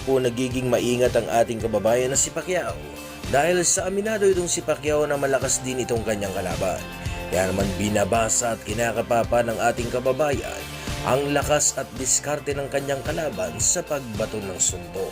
Po nagiging maingat ang ating kababayan na si Pacquiao dahil sa aminado itong si Pacquiao na malakas din itong kanyang kalaban. Kaya naman binabasa at kinakapapa ng ating kababayan ang lakas at diskarte ng kanyang kalaban sa pagbato ng suntok.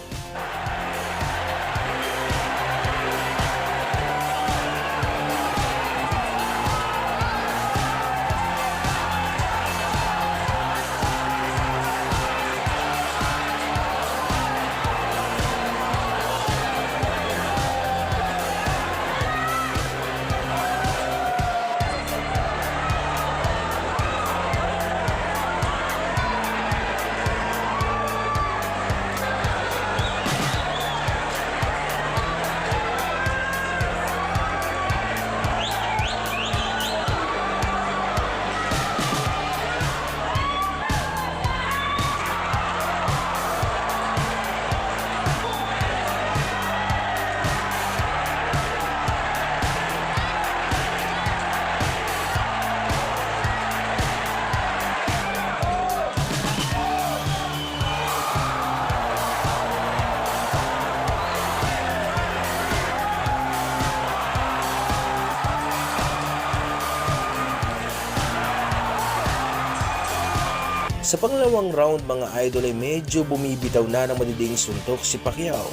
Sa pangalawang round mga idol ay medyo bumibitaw na ng madiding suntok si Pacquiao.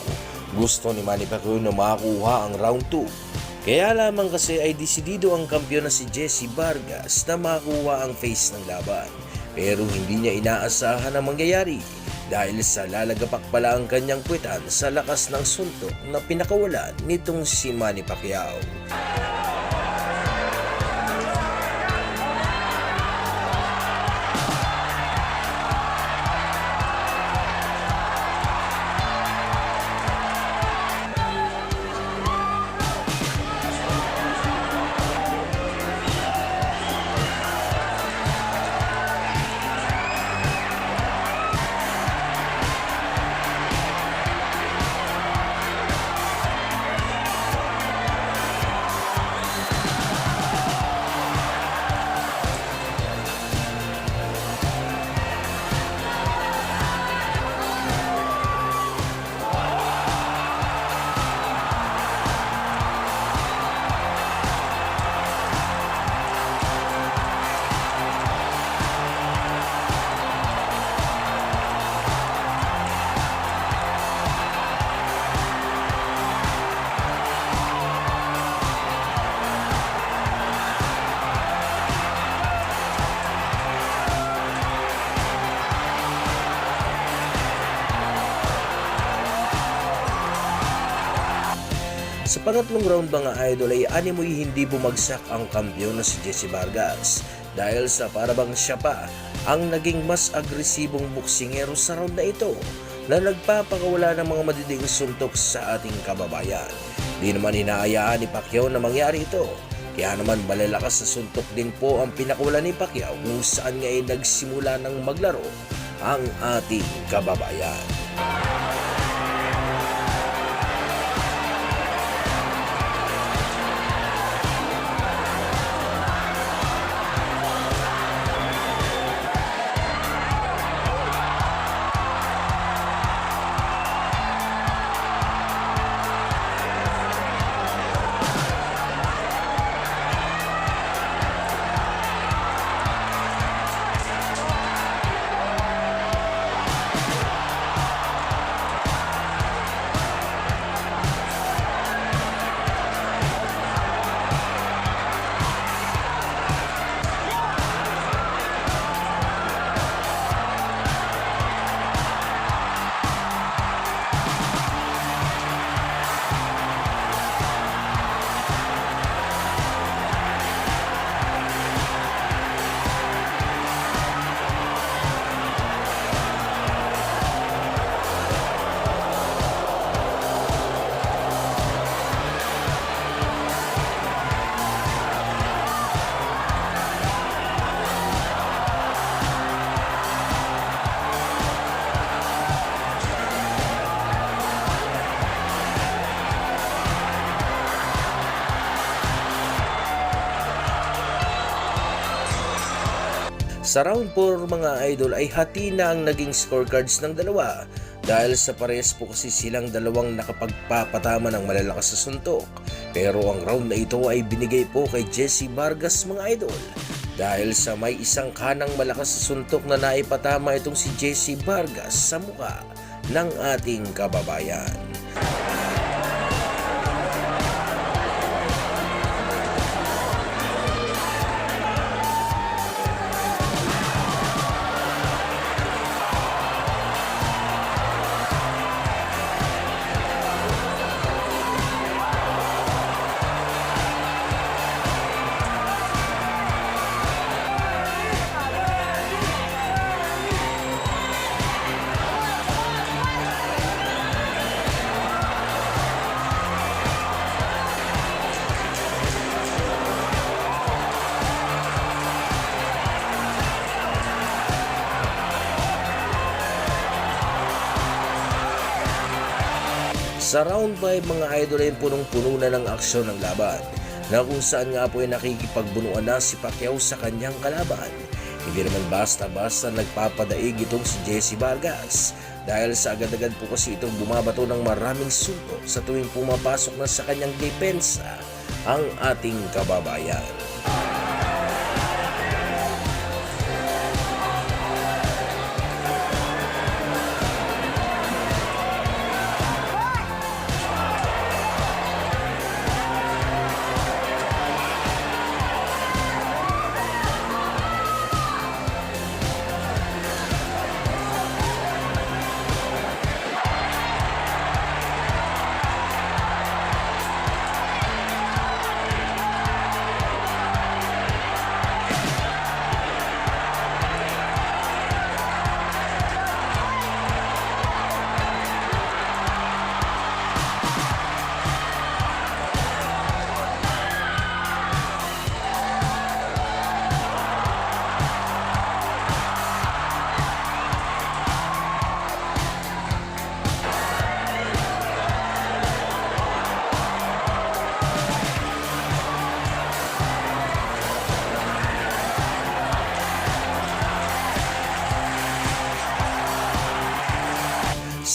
Gusto ni Manny Pacquiao na makakuha ang round 2. Kaya lamang kasi ay desidido ang kampiyon na si Jesse Vargas na makakuha ang face ng laban. Pero hindi niya inaasahan ang mangyayari dahil sa lalagapak pala ang kanyang puwetan sa lakas ng suntok na pinakawalan nitong si Manny Pacquiao. Sa pangatlong round mga idol ay animoy hindi bumagsak ang kampiyon na si Jesse Vargas dahil sa parabang siya pa ang naging mas agresibong boksingero sa round na ito na nagpapakawala ng mga madiding suntok sa ating kababayan. Di naman inaayaan ni Pacquiao na mangyari ito. Kaya naman malalakas na suntok din po ang pinakawala ni Pacquiao kung saan nga ay nagsimula ng maglaro ang ating kababayan. Sa round 4 mga idol ay hati na ang naging scorecards ng dalawa dahil sa parehas po kasi silang dalawang nakapagpapatama ng malalakas sa suntok. Pero ang round na ito ay binigay po kay Jesse Vargas mga idol dahil sa may isang kanang malakas sa suntok na naipatama itong si Jesse Vargas sa muka ng ating kababayan. Sa round 5 mga idol ay punong-puno na ng aksyon ng laban na kung saan nga po ay nakikipagbunuan na si Pacquiao sa kanyang kalaban. Hindi naman basta-basta nagpapadaig itong si Jesse Vargas dahil sa agad-agad po kasi itong bumabato ng maraming suntok sa tuwing pumapasok na sa kanyang depensa ang ating kababayan.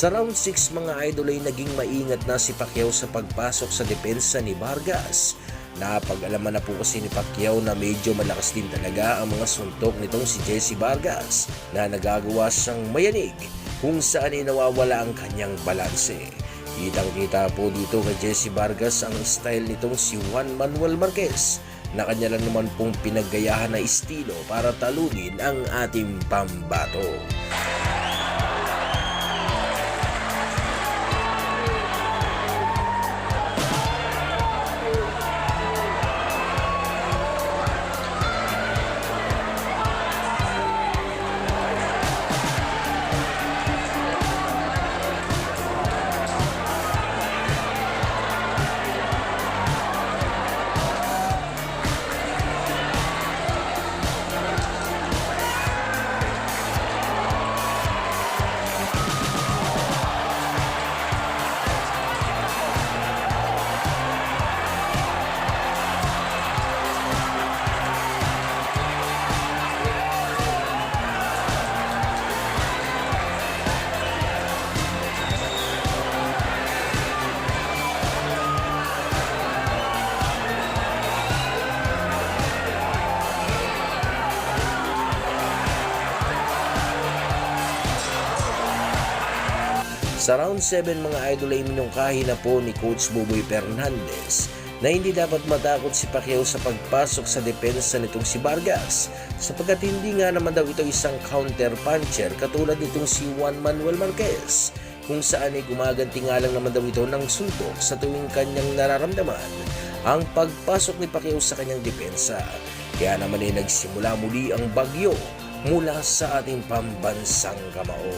Sa round 6 mga idol ay naging maingat na si Pacquiao sa pagpasok sa depensa ni Vargas. Napag-alaman na po kasi ni Pacquiao na medyo malakas din talaga ang mga suntok nitong si Jesse Vargas na nagagawa siyang mayanig kung saan ay nawawala ang kanyang balanse. Kitang-kita po dito kay Jesse Vargas ang style nitong si Juan Manuel Marquez na kanya lang naman pong pinaggayahan na estilo para talunin ang ating pambato. Sa round 7 mga idol ay minungkahi na po ni Coach Boboy Fernandez na hindi dapat matakot si Pacquiao sa pagpasok sa depensa nitong si Vargas sapagkat hindi nga naman daw ito isang counter puncher katulad nitong si Juan Manuel Marquez kung saan ay gumaganti nga lang naman daw ito ng suntok sa tuwing kanyang nararamdaman ang pagpasok ni Pacquiao sa kanyang depensa. Kaya naman ay nagsimula muli ang bagyo mula sa ating pambansang kamao.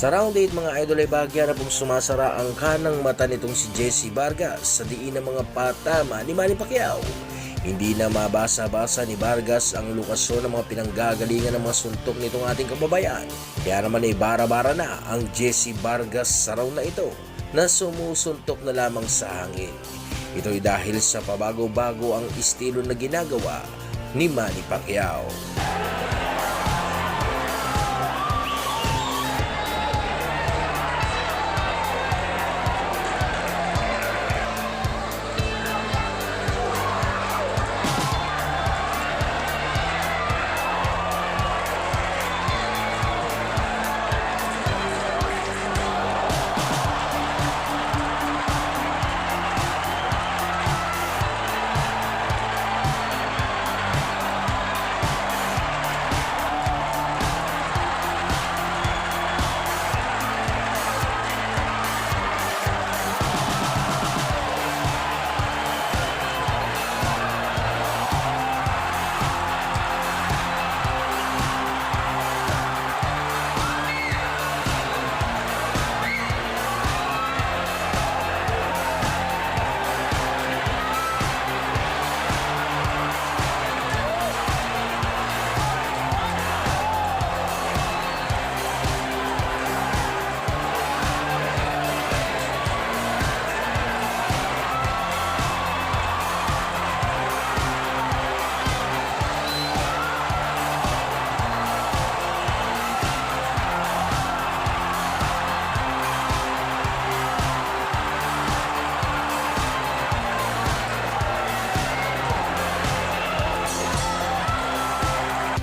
Sa round 8 mga idol ay bahagya na pong sumasara ang kanang mata nitong si Jesse Vargas sa diin ng mga patama ni Manny Pacquiao. Hindi na mabasa-basa ni Vargas ang lokasyon ng mga pinanggagalingan ng mga suntok nitong ating kababayan. Kaya naman ay bara-bara na ang Jesse Vargas sa round na ito na sumusuntok na lamang sa hangin. Ito ay dahil sa pabago-bago ang estilo na ginagawa ni Manny Pacquiao.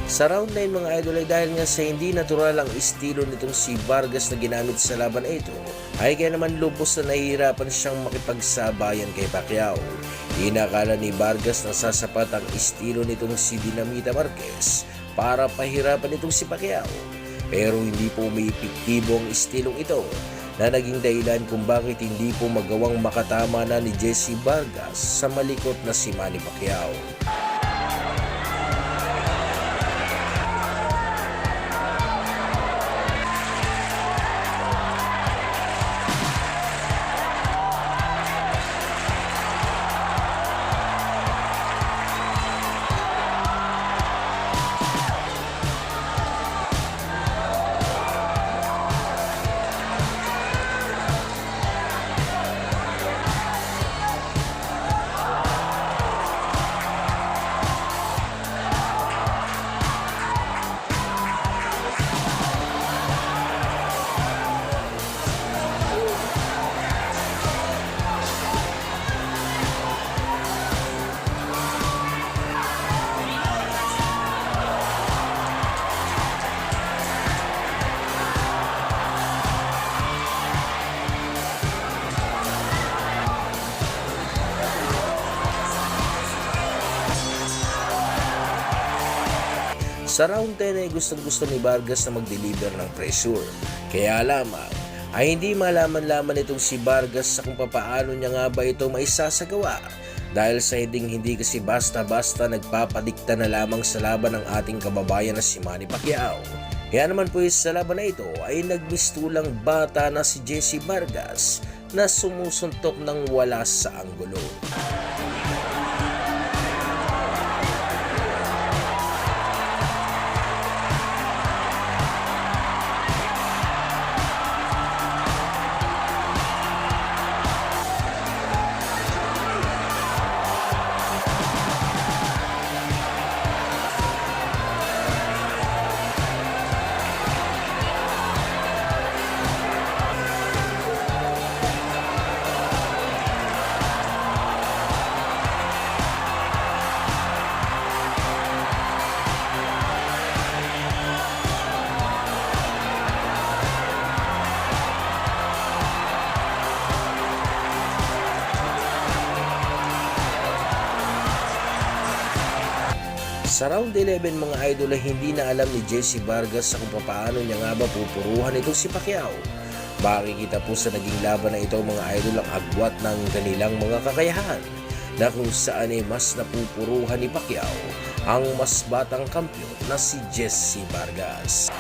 Sa round 9 mga idol ay dahil nga sa hindi natural ang estilo nitong si Vargas na ginamit sa laban ito, ay kaya naman lubos na nahihirapan siyang makipagsabayan kay Pacquiao. Inakala ni Vargas na sasapat ang estilo nitong si Dinamita Marquez para pahirapan itong si Pacquiao. Pero hindi po may epektibo ang estilong ito na naging dahilan kung bakit hindi po magawang makatama na ni Jesse Vargas sa malikot na si Manny Pacquiao. Sa round 10 ay gustong gusto ni Vargas na mag-deliver ng pressure. Kaya lamang ay hindi malaman-laman itong si Vargas sa kung papaano niya nga ba ito maisasagawa. Dahil sa hindi hindi kasi basta-basta nagpapadikta na lamang sa laban ng ating kababayan na si Manny Pacquiao. Kaya naman po sa laban na ito ay nagmistulang bata na si Jesse Vargas na sumusuntok ng wala sa anggulo. Sa round 11 mga idol ay hindi na alam ni Jesse Vargas sa kung paano niya nga ba pupuruhan itong si Pacquiao. Makikita po sa naging laban na ito mga idol ang agwat ng kanilang mga kakayahan na kung saan ay mas napupuruhan ni Pacquiao ang mas batang kampiyon na si Jesse Vargas.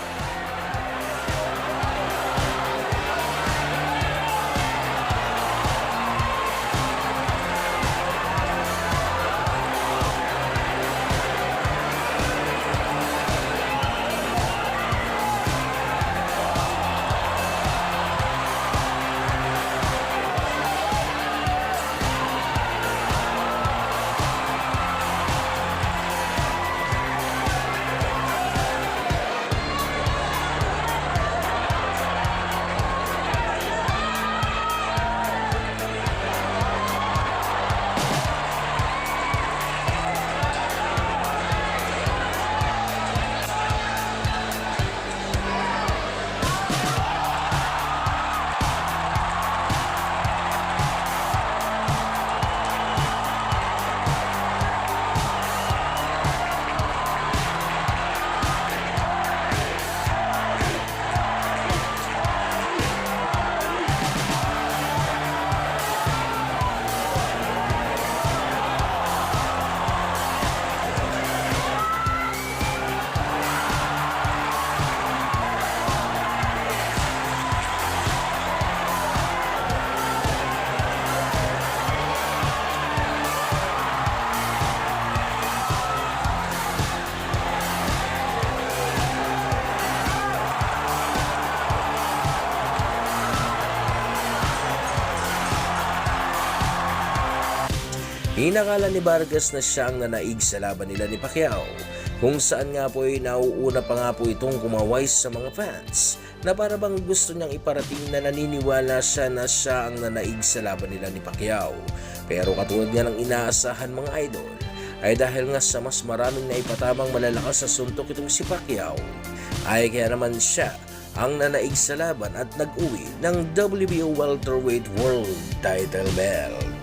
Inakala ni Vargas na siya ang nanaig sa laban nila ni Pacquiao kung saan nga po ay nauuna pa nga po itong kumaway sa mga fans na para bang gusto niyang iparating na naniniwala siya na siya ang nanaig sa laban nila ni Pacquiao. Pero katulad nga ng inaasahan mga idol, ay dahil nga sa mas maraming naipatamang malalakas sa suntok itong si Pacquiao, ay kaya naman siya ang nanaig sa laban at nag-uwi ng WBO Welterweight World Title Belt.